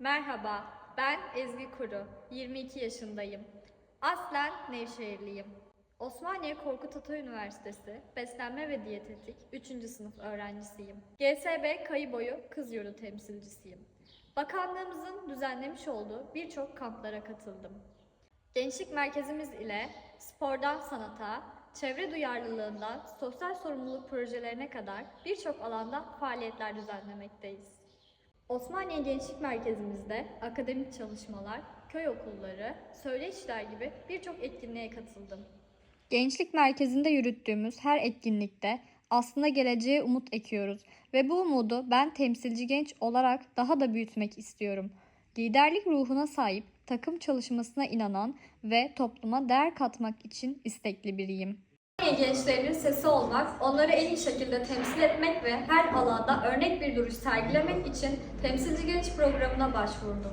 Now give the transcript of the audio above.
Merhaba, ben Ezgi Kuru, 22 yaşındayım. Aslen Nevşehirliyim. Osmaniye Korkut Ata Üniversitesi Beslenme ve Diyetetik 3. sınıf öğrencisiyim. GSB Kayı Boyu Kız Yurdu temsilcisiyim. Bakanlığımızın düzenlemiş olduğu birçok kamplara katıldım. Gençlik merkezimiz ile spordan sanata, çevre duyarlılığından sosyal sorumluluk projelerine kadar birçok alanda faaliyetler düzenlemekteyiz. Osmaniye Gençlik Merkezimizde akademik çalışmalar, köy okulları, söyleşiler gibi birçok etkinliğe katıldım. Gençlik Merkezi'nde yürüttüğümüz her etkinlikte aslında geleceğe umut ekiyoruz ve bu umudu ben temsilci genç olarak daha da büyütmek istiyorum. Liderlik ruhuna sahip, takım çalışmasına inanan ve topluma değer katmak için istekli biriyim. Gençlerin sesi olmak, onları en iyi şekilde temsil etmek ve her alanda örnek bir duruş sergilemek için Temsilci Genç programına başvurdum.